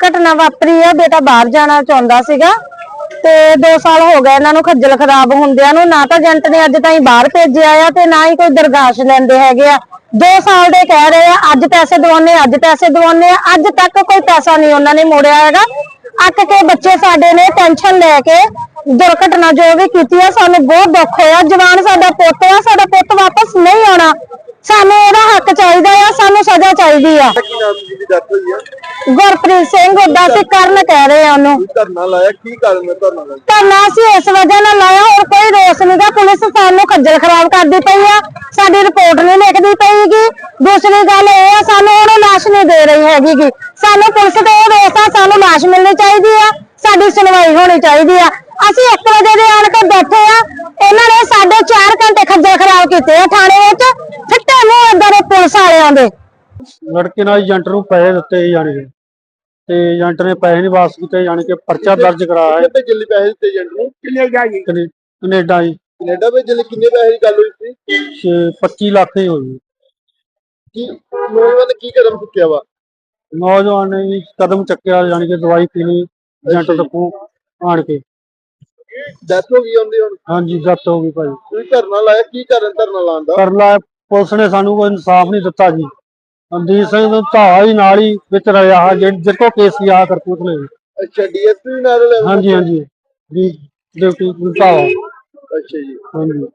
ਘਟਨਾ ਵਾਪਰੀ ਆ, ਬੇਟਾ ਬਾਹਰ ਜਾਣਾ ਚਾਹੁੰਦਾ ਸੀਗਾ ਤੇ 2 ਸਾਲ ਹੋ ਗਏ ਇਹਨਾਂ ਨੂੰ ਖੱਜਲ ਖਰਾਬ ਹੁੰਦਿਆਂ ਨੂੰ, ਨਾ ਤਾਂ ਏਜੰਟ ਨੇ ਅੱਜ ਤਾਈਂ ਬਾਹਰ ਭੇਜਿਆ ਆ ਤੇ ਨਾ ਹੀ ਕੋਈ ਦਰਗਾਸ਼ ਲੈਂਦੇ ਹੈਗੇ ਆ। 2 ਸਾਲ ਦੇ ਕਹਿ ਰਹੇ ਆ, ਅੱਜ ਪੈਸੇ ਦਵਾਉਣੇ ਅੱਜ ਪੈਸੇ ਦਵਾਉਣੇ ਆ, ਅੱਜ ਤੱਕ ਕੋਈ ਪੈਸਾ ਨਹੀਂ ਉਹਨਾਂ ਨੇ ਮੋੜਿਆ ਹੈਗਾ। ਅੱਕ ਕੇ ਬੱਚੇ ਸਾਡੇ ਨੇ ਟੈਨਸ਼ਨ ਲੈ ਕੇ ਦੁਰਘਟਨਾ ਜੋ ਵੀ ਕੀਤੀ ਆ, ਸਾਨੂੰ ਬਹੁਤ ਦੁੱਖ ਹੋਇਆ। ਜਵਾਨ ਸਾਡਾ ਪੁੱਤ ਆ, ਸਾਡਾ ਪੁੱਤ ਵਾਪਸ ਨਹੀਂ ਆਉਣਾ। ਸਾਨੂੰ ਉਹਦਾ ਹੱਕ ਚਾਹੀਦਾ ਆ, ਸਾਨੂੰ ਸਜ਼ਾ ਚਾਹੀਦੀ ਆ? ਗੁਰਪ੍ਰੀਤ ਸਿੰਘ ਉਹਦਾ ਸੀ ਕਰਨ ਕਹਿ ਰਹੇ ਆ ਉਹਨੂੰ। ਕੀ ਧਰਨਾ ਲਾਇਆ? ਕੀ ਕਾਰਨ ਹੈ ਧਰਨਾ ਲਾਇਆ? ਧਰਨਾ ਅਸੀਂ ਇਸ ਵਜ੍ਹਾ ਨਾਲ ਲਾਇਆ ਹੋਰ ਕੋਈ ਰੋਸ ਨਹੀਂਗਾ ਪੁਲਿਸ ਸਾਨੂੰ ਖੱਜਲ ਖਰਾਬ ਕਰਦੀ ਪਈ ਆ। ਸਾਡੀ ਰਿਪੋਰਟ ਨਹੀਂ ਲਿਖਦੀ ਪਈਗੀ। ਦੂਸਰੀ ਗੱਲ ਇਹ ਆ ਸਾਨੂੰ ਉਹਨੂੰ ਲਾਸ਼ ਨਹੀਂ ਦੇ ਰਹੀ ਹੈਗੀਗੀ। ਸਾਨੂੰ ਪੁਲਿਸ ਤੇ ਇਹ ਰੋਸ ਆ ਸਾਨੂੰ ਲਾਸ਼ ਮਿਲਣੀ ਚਾਹੀਦੀ ਆ। ਸਾਡੀ ਸੁਣਵਾਈ ਹੋਣੀ ਚਾਹੀਦੀ ਆ। ਅਸੀਂ 1 ਵਜੇ ਦੇ ਆਣ ਕੇ ਬੈਠੇ ਆ। ਇਹਨਾਂ ਨੇ ਸਾਡੇ 4 ਘੰਟੇ ਖੱਜਲ ਖਰਾਬ ਕੀਤੇ ਆ ਥਾਣੇ ਵਿੱਚ। ਫਿੱਟੇ ਮੂੰਹ ਅੰਦਰ ਦੇ ਪੁਲਿਸ ਵਾਲਿਆਂ ਦੇ। ਲੜਕੇ ਨਾਲ ਏਜੰਟ ਨੂੰ ਪੈਸੇ ਦਿੱਤੇ ਜਾਣੀ ਤੇ ਏਜੰਟ ਨੇ ਪੈਸੇ ਨਹੀਂ ਵਾਪਸ ਕੀਤੇ ਜਾਣੀ ਕਿ ਪਰਚਾ ਦਰਜ ਕਰਾਇਆ ਹੈ। ਭੇਜਣ ਲਈ ਪੈਸੇ ਦਿੱਤੇ ਏਜੰਟ ਨੂੰ? ਕਿੰਨੇ ਜਾਈ ਕਨੇ- ਕੈਨੇਡਾ ਜੀ। ਕੈਨੇਡਾ ਭੇਜਣ ਲਈ ਕਿੰਨੇ ਪੈਸੇ ਦੀ ਗੱਲ ਹੋਈ ਸੀ? ਛੇ- 25 ਲੱਖ ਹੀ ਹੋਈ ਕੀ ਨੌਜਵਾਨ ਨੇ ਕੀ ਕਦਮ ਚੁੱਕਿਆ ਵਾ? ਨੌਜਵਾਨ ਨੇ ਜੀ ਕਦਮ ਚੱਕਿਆ ਜਾਣੀ ਕਿ ਦਵਾਈ ਪੀਣੀ ਏਜੰਟ ਤੋਂ ਕੋਲ ਆਣ ਕੇ। ਡੈਥ ਹੋ ਗਈ ਉਹਦੀ ਹੁਣ? ਹਾਂਜੀ ਜੱਤ ਹੋ ਗਈ ਭਾਈ ਤੁਸੀਂ ਧਰਨਾ ਲਾਇਆ? ਕੀ ਕਾਰਨ ਧਰਨਾ ਲਾਉਣ ਦਾ? ਪੁਲਿਸ ਨੇ ਸਾਨੂੰ ਕੋਈ ਇਨਸਾਫ ਨਹੀਂ ਦਿੱਤਾ ਜੀ। ਅੰਦੀਪ ਸਿੰਘ ਦਾ ਧਾਵਾ ਹੀ ਨਾਲ ਹੀ ਵਿੱਚ ਰਲਿਆ ਜਿਹ ਕੋ ਕੇਸ ਆ ਕਰਤੂਤ ਨੇ ਅੱਛਾ ਡੀਐਸਪੀ ਨਾਲ ਲੈ ਹਾਂਜੀ ਹਾਂਜੀ। ਜੀ ਡਿਊਟੀ ਧਾਵਾ ਅੱਛਾ ਜੀ। ਹਾਂਜੀ।